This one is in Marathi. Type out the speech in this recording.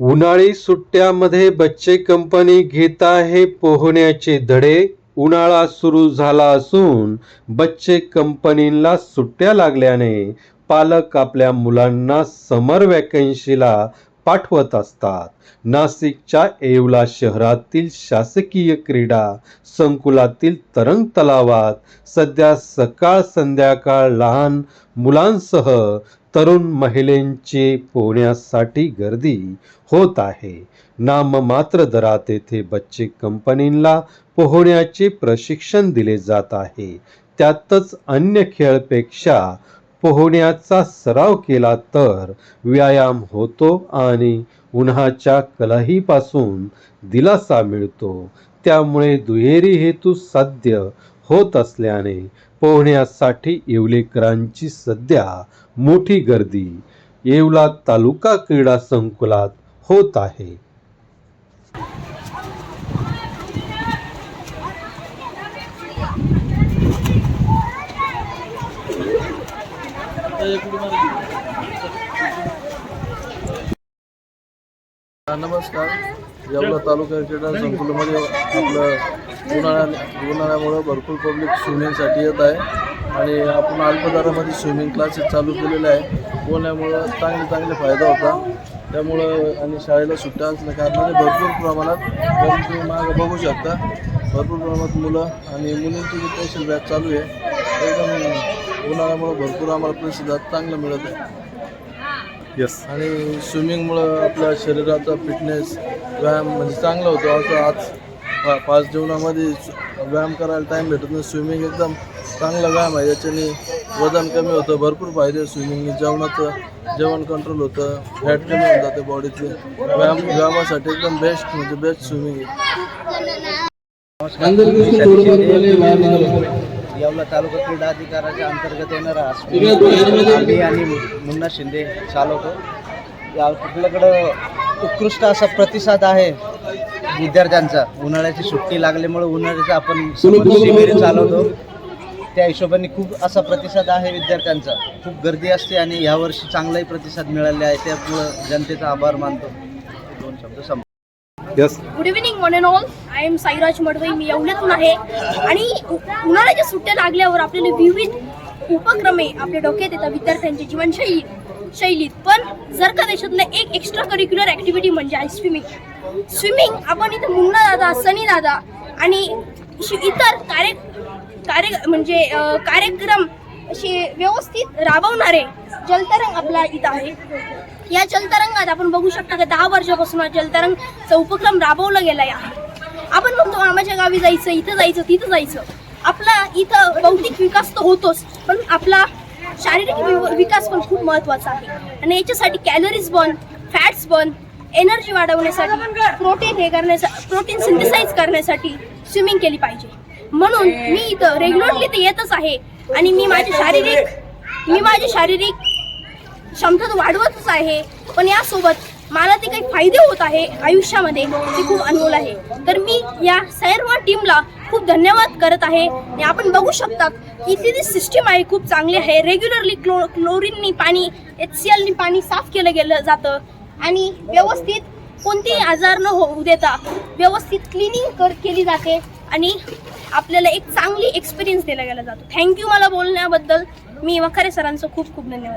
उन्हाळी सुट्ट्यामध्ये बच्चे कंपनी घेत आहे पोहण्याचे धडे उन्हाळा सुरू झाला असून बच्चे कंपनीला सुट्ट्या लागल्याने पालक आपल्या मुलांना समर वॅकन्सीला पाठवत असतात. नाशिकच्या येवला शहरातील शासकीय क्रीडा संकुलातील तरंग तलावात सध्या सकाळ संध्याकाळ लहान मुलांसह तरुण महिलेंची पोहण्यासाठी गर्दी होत आहे. नाममात्र दरात येथे बच्चे कंपनींना पोहण्याचे प्रशिक्षण दिले जात आहे. त्यातच अन्य खेळपेक्षा पोहण्याचा सराव केला तर व्यायाम होतो आणि उन्हाच्या कलहीपासून दिलासा मिळतो. त्यामुळे दुहेरी हेतू साध्य होत असल्याने पोहण्यासाठी येवलेकरांची सध्या मोठी गर्दी येवला तालुका क्रीडा संकुलात होत आहे. नमस्कार. येवला तालुका क्रीडा संकुलमध्ये आपलं उन्हाळ्या उन्हाळ्यामुळं भरपूर पब्लिक स्विमिंगसाठी येत आहे. आणि आपण अल्पदारामध्ये स्विमिंग क्लासेस चालू केलेले आहे पोहण्यामुळं चांगले चांगले फायदा होता. त्यामुळं आणि शाळेला सुट्ट्या असल्या कारणाने भरपूर प्रमाणात तुम्ही मागं बघू शकता. भरपूर प्रमाणात मुलं आणि मुलींची जी स्पेशल बॅच चालू आहे एकदम उन्हाळ्यामुळं भरपूर आम्हाला प्रतिसाद चांगलं मिळत आहे. यस आणि स्विमिंगमुळं आपल्या शरीराचा फिटनेस व्यायाम म्हणजे चांगला होतो. असं आज फा फास्ट जेवणामध्ये स- व्यायाम करायला टाईम भेटत नाही. स्विमिंग एकदम चांगला व्यायाम आहे. याच्याने वजन कमी होतं भरपूर फायदे स्विमिंग जेवणाचं जेवण कंट्रोल होतं फॅट कमी होऊन जाते बॉडीचे व्यायाम व्यायामासाठी एकदम बेस्ट म्हणजे बेस्ट स्विमिंग आहे. येवला तालुका क्रीडा अधिकाराच्या अंतर्गत येणारा आम्ही आणि मुन्ना शिंदे चालवतो या आपल्याकडं उत्कृष्ट असा प्रतिसाद आहे विद्यार्थ्यांचा. उन्हाळ्याची सुट्टी लागल्यामुळे उन्हाळ्याचं आपण शिबिर चालवतो. त्या हिशोबाने खूप असा प्रतिसाद आहे विद्यार्थ्यांचा. खूप गर्दी असते आणि यावर्षी चांगलाही प्रतिसाद मिळाले आहे. त्यामुळं जनतेचा आभार मानतो. दोन शब्द good evening one and all I M Sairaj Madwai मी येवल्यातून आहे. आणि उन्हाळ्याच्या सुट्ट्या लागल्यावर आपल्याला विविध उपक्रमे आपल्या डोक्यात येतात विद्यार्थ्यांच्या जीवनशैली शैलीत. पण जर का देशातलं एक एक्स्ट्रा करिक्युलर ॲक्टिव्हिटी म्हणजे आहे स्विमिंग स्विमिंग आपण इथं मुन्ना दादा सनी दादा आणि इतर कार्य कार्य म्हणजे कार्यक्रम असे व्यवस्थित राबवणारे जलतरंग आपला इथं आहे. या जलतरंगात आपण बघू शकता का दहा वर्षापासून हा जलतरंगचा उपक्रम राबवला गेला आहे आपण म्हणतो मामाच्या गावी जायचं इथं जायचं तिथं जायचं. आपला इथं बौद्धिक विकास तर होतोच पण आपला शारीरिक विकास पण खूप महत्त्वाचा आहे. आणि याच्यासाठी calories burn fats burn energy वाढवण्यासाठी प्रोटीन हे करण्यासाठी प्रोटीन सिंथिसाईज करण्यासाठी स्विमिंग केली पाहिजे. म्हणून मी इथं रेग्युलरली तर येतच आहे. आणि मी माझे शारीरिक मी माझी शारीरिक क्षमता तर वाढवतच आहे. पण यासोबत मला ते काही फायदे होत आहे आयुष्यामध्ये ते खूप अनमोल आहे. तर मी या सर्व टीमला खूप धन्यवाद करत आहे. आणि आपण बघू शकता की इथली जी सिस्टीम आहे खूप चांगली आहे. रेग्युलरली क्लो क्लोरीननी पाणी एच सी एलनी पाणी साफ केलं गेलं जातं. आणि व्यवस्थित कोणतेही आजार न होऊ देता व्यवस्थित क्लिनिंग कर केली जाते. आणि आपल्याला एक चांगली एक्सपिरियन्स दिला गेला जातो. थँक्यू मला बोलण्याबद्दल. मी वखारे सरांचं खूप खूप धन्यवाद.